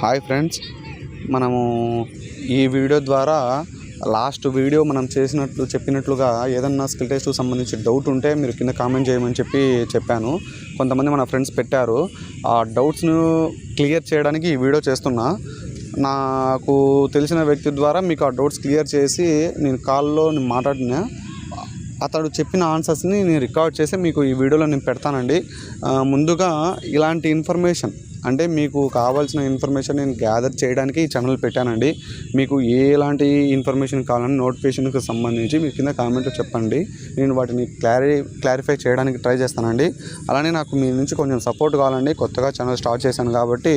Hi friends. మనము ఈ video ద్వారా లాస్ట్ వీడియో మనం చేసినట్లు చెప్పినట్లుగా ఏదన్నా స్కిల్ టెస్ట్కి సంబంధించి డౌట్ ఉంటే మీరు కింద కామెంట్ చేయమని చెప్పి చెప్పాను. కొంతమంది మన ఫ్రెండ్స్ పెట్టారు. ఆ డౌట్స్ను క్లియర్ చేయడానికి ఈ వీడియో చేస్తున్నా. నాకు తెలిసిన వ్యక్తి ద్వారా మీకు ఆ డౌట్స్ క్లియర్ చేసి నేను కాల్లో నేను మాట్లాడినా అతడు చెప్పిన ఆన్సర్స్ని నేను రికార్డ్ చేసి మీకు ఈ వీడియోలో నేను పెడతానండి. ముందుగా ఇలాంటి ఇన్ఫర్మేషన్ అంటే మీకు కావాల్సిన ఇన్ఫర్మేషన్ నేను గ్యాదర్ చేయడానికి ఈ ఛానల్ పెట్టానండి. మీకు ఎలాంటి ఇన్ఫర్మేషన్ కావాలని నోటిఫికేషన్కి సంబంధించి మీ కింద కామెంట్లో చెప్పండి. నేను వాటిని క్లారి క్లారిఫై చేయడానికి ట్రై చేస్తానండి. అలానే నాకు మీ నుంచి కొంచెం సపోర్ట్ కావాలండి. కొత్తగా ఛానల్ స్టార్ట్ చేశాను కాబట్టి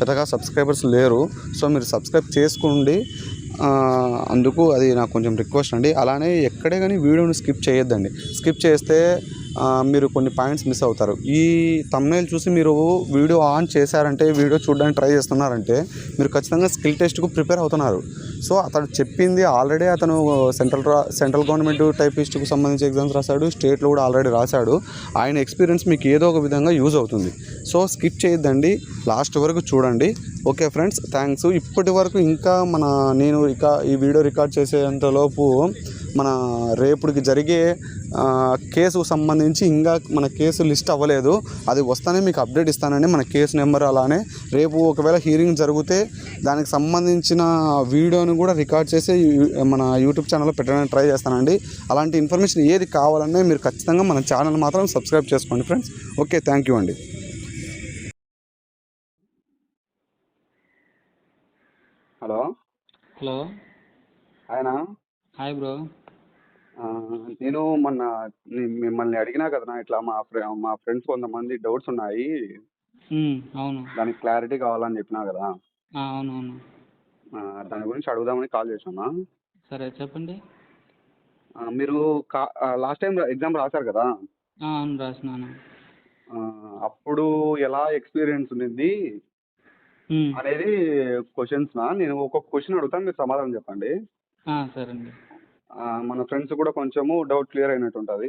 పెద్దగా సబ్స్క్రైబర్స్ లేరు. సో మీరు సబ్స్క్రైబ్ చేసుకోండి. అందుకు అది నాకు కొంచెం రిక్వెస్ట్ అండి. అలానే ఎక్కడే కానీ వీడియోని స్కిప్ చేయొద్దండి. స్కిప్ చేస్తే మీరు కొన్ని పాయింట్స్ మిస్ అవుతారు. ఈ తమ్నేల్ చూసి మీరు వీడియో ఆన్ చేశారంటే వీడియో చూడడానికి ట్రై చేస్తున్నారంటే మీరు ఖచ్చితంగా స్కిల్ టెస్ట్కు ప్రిపేర్ అవుతున్నారు. సో అతను చెప్పింది ఆల్రెడీ అతను సెంట్రల్ రా సెంట్రల్ గవర్నమెంట్ టైపిస్ట్కు సంబంధించి ఎగ్జామ్స్ రాశాడు స్టేట్లో కూడా ఆల్రెడీ రాశాడు. ఆయన ఎక్స్పీరియన్స్ మీకు ఏదో ఒక విధంగా యూజ్ అవుతుంది. సో స్కిప్ చేయొద్దండి. లాస్ట్ వరకు చూడండి. ఓకే ఫ్రెండ్స్ థ్యాంక్స్ ఇప్పటి వరకు ఇంకా మన నేను ఇక ఈ వీడియో రికార్డ్ చేసేంతలోపు మన రేపుడికి జరిగే కేసుకు సంబంధించి ఇంకా మన కేసు లిస్ట్ అవ్వలేదు. అది వస్తానే మీకు అప్డేట్ ఇస్తానండి. మన కేసు నెంబర్ అలానే రేపు ఒకవేళ హీరింగ్ జరిగితే దానికి సంబంధించిన వీడియోని కూడా రికార్డ్ చేసి మన యూట్యూబ్ ఛానల్లో పెట్టడానికి ట్రై చేస్తానండి. అలాంటి ఇన్ఫర్మేషన్ ఏది కావాలన్నా మీరు ఖచ్చితంగా మన ఛానల్ మాత్రం సబ్స్క్రైబ్ చేసుకోండి ఫ్రెండ్స్. ఓకే థ్యాంక్ యూ అండి. హలో. హలో. ఆయన? Hi bro. నేను మొన్న మిమ్మల్ని అడిగినా కదా ఇట్లా మా మా ఫ్రెండ్స్ కొంతమంది డౌట్స్ ఉన్నాయి. అవును. దానికి క్లారిటీ కావాలని చెప్పినా కదా. ఆ, అవును అవును. ఆ, దాని గురించి అడుగుదామని కాల్ చేశాను? సరే చెప్పండి. మీరు కా లాస్ట్ టైం ఎగ్జామ్ రాశారు కదా? అవును రాసినాను. అప్పుడు ఎలా ఎక్స్పీరియన్స్ ఉండింది? అనేది క్వశ్చన్స్ నా నేను ఒక్కొక్క క్వశ్చన్ అడుగుతాను మీరు సమాధానం చెప్పండి. సరే అండి. మన ఫ్రెండ్స్ కూడా కొంచెము డౌట్ క్లియర్ అయినట్టు ఉంటుంది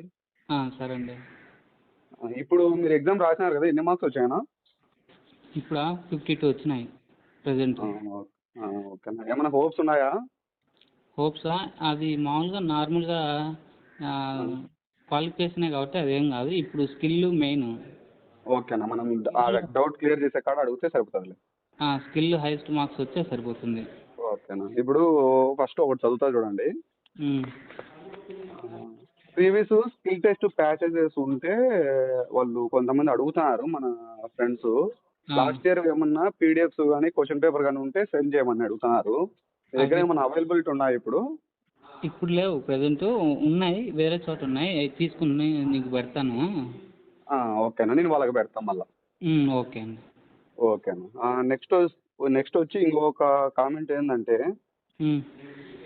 సరే అండి ఇప్పుడు మీరు ఎగ్జామ్ రాసినారు కదా ఎన్ని మార్క్స్ వచ్చాయనా ఇప్పుడు? ఫిఫ్టీ టూ వచ్చినాయి ప్రజెంట్ ఆ, ఓకేనా ఏమైనా హోప్స్ ఉన్నాయా? హోప్సా అది మామూలుగా నార్మల్గా క్వాలిఫికేషనే కాబట్టి అదేం కాదు. ఇప్పుడు స్కిల్ మెయిన్ ఓకేనా మనం డౌట్ క్లియర్ చేసే కాడ అడిగితే సరిపోతుందిలే. స్కిల్ హైయెస్ట్ మార్క్స్ వచ్చే సరిపోతుంది. ఓకేనా ఇప్పుడు ఫస్ట్ ఒకటి చదువుతా చూడండి. ప్రీవియస్ స్కిల్ టెస్ట్ ప్యాకేజెస్ ఉంటే వాళ్ళు కొంతమంది అడుగుతున్నారు మన ఫ్రెండ్స్ లాస్ట్ ఇయర్ ఏమన్నా పీడిఎఫ్స్ కానీ క్వశ్చన్ పేపర్ కానీ ఉంటే సెండ్ చేయమని అడుగుతున్నారు. దగ్గర ఏమన్నా అవైలబిలిటీ ఉన్నాయా ఇప్పుడు? ఇప్పుడు లేవు. ప్రజెంట్ ఉన్నాయి. వేరే చోట ఉన్నాయి. అవి తీసుకుని నీకు పెడతాను. ఆ, ఓకేనా నేను వాళ్ళకి పెడతాను మళ్ళీ. ఓకే అండి ఓకేనా నెక్స్ట్ నెక్స్ట్ వచ్చి ఇంకొక కామెంట్ ఏంటంటే ఉమ్,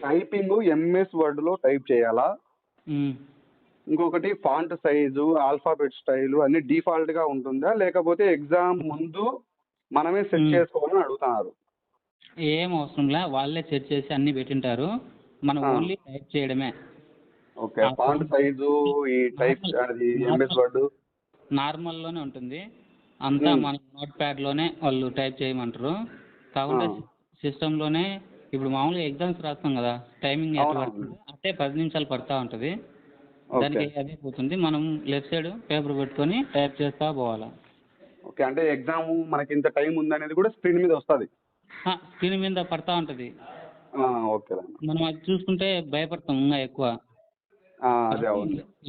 టైపింగ్ ఎంఎస్ వర్డ్లో టైప్ చేయాలా. ఇంకొకటి ఫాంట్ సైజు ఆల్ఫాబెట్ స్టైల్ అన్ని డిఫాల్ట్గా ఉంటుందా లేకపోతే ఎగ్జామ్ ముందు మనమే సెట్. చేసుకోవాలని అడుగుతున్నారు ఏం అవసరం లే వాళ్ళే సెట్ చేసి అన్ని పెట్టింటారు మనం. ఓన్లీ టైప్ చేయడమే ఓకే ఫాంట్ సైజు ఈ టైప్ అది ఎంఎస్ వర్డ్ నార్మల్లోనే ఉంటుంది అంతా. మన నోట్ ప్యాడ్లోనే వాళ్ళు టైప్ చేయమంటారు కాకుండా ఆ. సిస్టంలోనే ఇప్పుడు మామూలుగా ఎగ్జామ్స్ రాస్తాం కదా టైమింగ్ ఎట్లా. పడుతుంది? అంటే పది నిమిషాలు పడతా ఉంటుంది. దానికి అదే పోతుంది. మనం లెఫ్ట్ సైడ్ పేపర్ పెట్టుకొని టైప్ చేస్తా పోవాలా. ఓకే. అంటే ఎగ్జామ్ మనకి ఇంత టైం ఉందనేది కూడా స్క్రీన్ మీద వస్తుంది. స్క్రీన్ మీద పడతా ఉంటుంది. ఓకే మనం అది చూసుకుంటే భయపడతాం ఇంకా ఎక్కువ.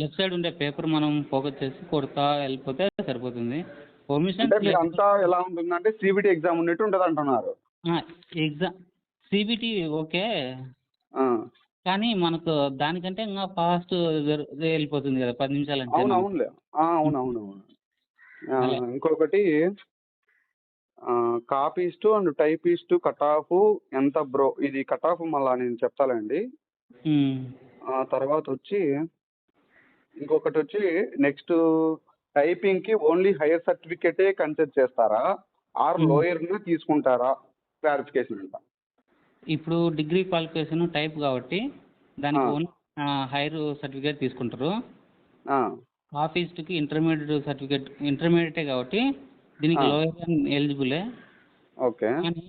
లెఫ్ట్ సైడ్ ఉండే పేపర్ మనం ఫోకస్ చేసి కొడతా వెళ్ళిపోతే సరిపోతుంది. పర్మిషన్ అంతా ఎలా ఉంటుందంటే సిబిటి ఎగ్జామ్ ఉన్నట్టు ఉంటుంది అంటున్నారు ఎగ్జామ్ సిబిటి ఓకే. కానీ మనకు దానికంటే ఇంకా ఫాస్ట్ వెళ్ళిపోతుంది కదా పది నిమిషాలు అంటే అవును అవునులే. ఆ, అవును అవును అవును. ఆ, అలా. ఇంకొకటి copyist and typist cut off ఎంత బ్రో ఇది కట్ ఆఫ్ మళ్ళా నేను ఆ తర్వాత వచ్చి ఇంకొకటి వచ్చి నెక్స్ట్ టైపింగ్కి ఓన్లీ హైయర్ సర్టిఫికేటే కన్సిడర్ చేస్తారా? ఆర్. లోయర్ని తీసుకుంటారా? క్లారిఫికేషన్ అంట ఇప్పుడు డిగ్రీ క్వాలిఫికేషన్ టైప్ కాబట్టి దానికి. ఓన్ హైయర్ సర్టిఫికేట్ తీసుకుంటారు. ఆఫీస్కి ఇంటర్మీడియట్ సర్టిఫికేట్ ఇంటర్మీడియటే కాబట్టి దీనికి. లోయర్ ఎలిజిబులే. ఓకే. కానీ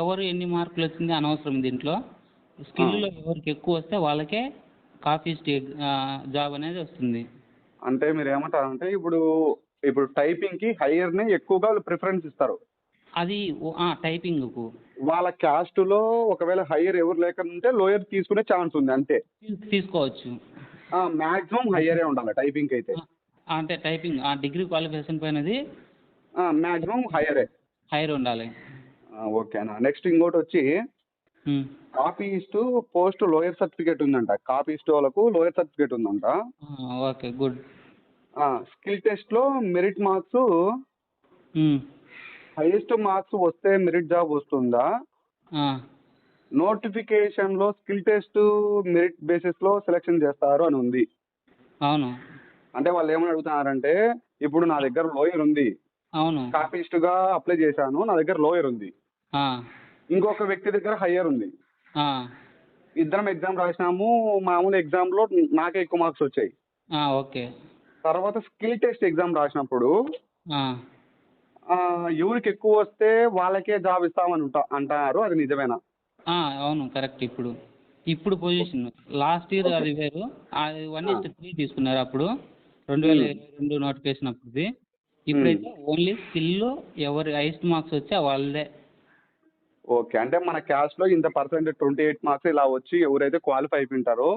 ఎవరు ఎన్ని మార్కులు వచ్చింది అనవసరం దీంట్లో. స్కిల్లో ఎవరికి ఎక్కువ వస్తే వాళ్ళకే కాఫీ స్టే జాబ్ అనేది వస్తుంది. అంటే మీరు ఏమంటారంటే ఇప్పుడు ఇప్పుడు టైపింగ్కి హైయర్ని ఎక్కువగా ప్రిఫరెన్స్ ఇస్తారు. అది టైపింగ్కు. వాళ్ళ క్యాస్ట్లో ఒకవేళ హైయర్ ఎవరు లేకుంటే లోయర్ తీసుకునే ఛాన్స్ ఉంది అంతే. తీసుకోవచ్చు. మ్యాక్సిమం హయ్యరే ఉండాలి టైపింగ్ అయితే అంటే టైపింగ్ ఆ డిగ్రీ క్వాలిఫికేషన్ పైనది మ్యాక్సిమం హయ్యరే హైర్ ఉండాలి. ఓకేనా నెక్స్ట్ ఇంకోటి వచ్చి. కాపీస్ట్ పోస్ట్ లోయర్ సర్టిఫికేట్ ఉందంట. కాపీస్ట్ వాళ్ళకు లోయర్ సర్టిఫికేట్ ఉందంట. Okay good. స్కిల్ టెస్ట్లో మెరిట్ మార్క్స్. హైయెస్ట్ మార్క్స్ వస్తే మెరిట్ జాబ్ వస్తుందా? ఆ, నోటిఫికేషన్లో స్కిల్ టెస్ట్ మెరిట్ బేసిస్లో సెలెక్షన్ చేస్తారు అని ఉంది. అవును. అంటే వాళ్ళు ఏమని అడుగుతున్నారంటే ఇప్పుడు నా దగ్గర లోయర్ ఉంది. అవును. కాపీస్ట్గా అప్లై చేశాను నా దగ్గర లోయర్ ఉంది. ఇంకొక వ్యక్తి దగ్గర హయ్యర్ ఉంది. ఇద్దరం ఎగ్జామ్ రాసినాము మామూలు ఎగ్జామ్లో నాకే ఎక్కువ మార్క్స్ వచ్చాయి. ఓకే. తర్వాత స్కిల్ టెస్ట్ ఎగ్జామ్ రాసినప్పుడు ఎవరికి ఎక్కువ వస్తే వాళ్ళకే జాబ్ ఇస్తామని ఉంటా అంటారు అది నిజమేనా? అవును కరెక్ట్ ఇప్పుడు. ఇప్పుడు పొజిషన్ లాస్ట్ ఇయర్ అది వేరు. అది వన్ ఇస్ట్ త్రీ తీసుకున్నారు అప్పుడు. రెండు వేల ఇరవై రెండు నోటిఫికేషన్ అప్పుడుది. ఇప్పుడైతే ఓన్లీ స్కిల్ ఎవరి హైయెస్ట్ మార్క్స్ వచ్చే వాళ్ళదే. ఓకే అంటే మన క్యాస్ట్లో ఇంత పర్సెంట్ ట్వంటీ ఎయిట్ మార్క్స్ ఇలా వచ్చి ఎవరైతే క్వాలిఫై అయిపోయింటారో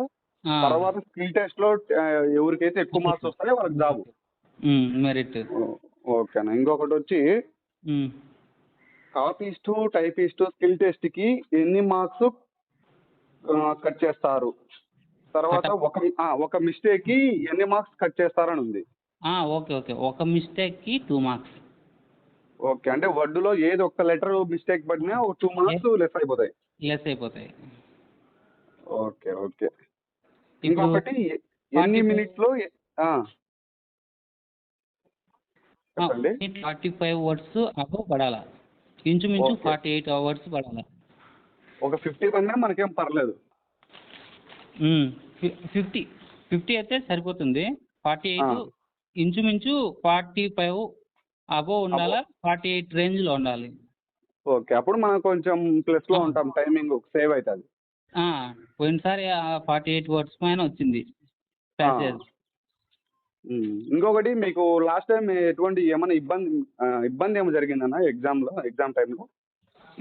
ఆ, తర్వాత స్కిల్ టెస్ట్లో ఆ, ఎవరికైతే ఎక్కువ మార్క్స్ వస్తాయో వాళ్ళకి జాబ్. మెరిట్. ఓకేనా. ఇంకొకటి వచ్చి కాపీస్టు టైపిస్టు స్కిల్ టెస్ట్కి ఎన్ని మార్క్స్ కట్ చేస్తారు? తర్వాత ఒక ఒక మిస్టేక్కి ఎన్ని మార్క్స్ కట్ చేస్తారని ఉంది ఓకే ఓకే. ఒక మిస్టేక్కి టూ మార్క్స్. ఓకే. అంటే వర్డ్లో ఏది ఒక్క లెటర్ మిస్టేక్ పడినా ఒక టూ మార్క్స్ లెస్ అయిపోతాయి. లెస్ అయిపోతాయి. Okay okay. ఇంకొకటి ఎన్ని మినిట్లో చెప్పండి. ఫార్టీ ఫైవ్ వర్డ్స్ అబవ్ పడాలా? ఇంచుమించు. ఫార్టీ ఎయిట్ అవర్స్ పడాలా? ఒక ఫిఫ్టీ పడినా మనకేం పర్లేదు. ఫిఫ్టీ ఫిఫ్టీ అయితే సరిపోతుంది. Forty eight. ఇంచుమించు ఫార్టీ ఫైవ్ అబవ్ ఉండాలా? ఫార్టీ ఎయిట్ రేంజ్లో ఉండాలి. ఓకే. అప్పుడు మనం కొంచెం ప్లస్లో ఉంటాం. టైమింగ్ సేవ్ అవుతుంది. ఆ, పోయినసారి ఫార్టీ ఎయిట్ వర్డ్స్ పైన వచ్చింది. ప్యాసేజ్. ఇంకొకటి మీకు లాస్ట్ టైం ఎటువంటి ఏమైనా ఇబ్బంది ఇబ్బంది ఏమో జరిగిందన్న ఎగ్జామ్లో ఎగ్జామ్ టైంలో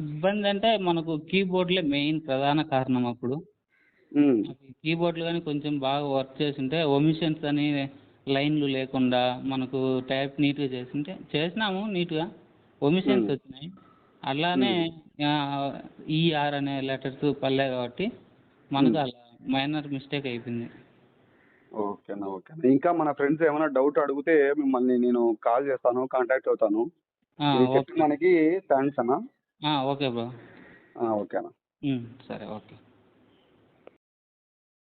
ఇబ్బంది అంటే మనకు కీబోర్డ్లే మెయిన్ ప్రధాన కారణం అప్పుడు. కీబోర్డ్లు కానీ కొంచెం బాగా వర్క్ చేస్తుంటే ఒమిషన్స్ అని లైన్లు లేకుండా మనకు టైప్ నీట్గా చేస్తుంటే చేసినాము నీట్గా ఒమిషన్స్ Hmm. వచ్చినాయి. అలానే ఈఆర్ అనే లెటర్స్ పల్లె కాబట్టి మనకు. అలా మైనర్ మిస్టేక్ అయిపోయింది. ఓకేనా ఓకేనా. ఇంకా మన ఫ్రెండ్స్ ఏమైనా డౌట్ అడిగితే మిమ్మల్ని నేను కాల్ చేస్తాను కాంటాక్ట్ అవుతాను. మీరు ఓకే. చెప్పిన దానికి థ్యాంక్స్ అన్న. ఆ, ఓకే బ్రో. ఓకేనా. ఉమ్, సరే ఓకే.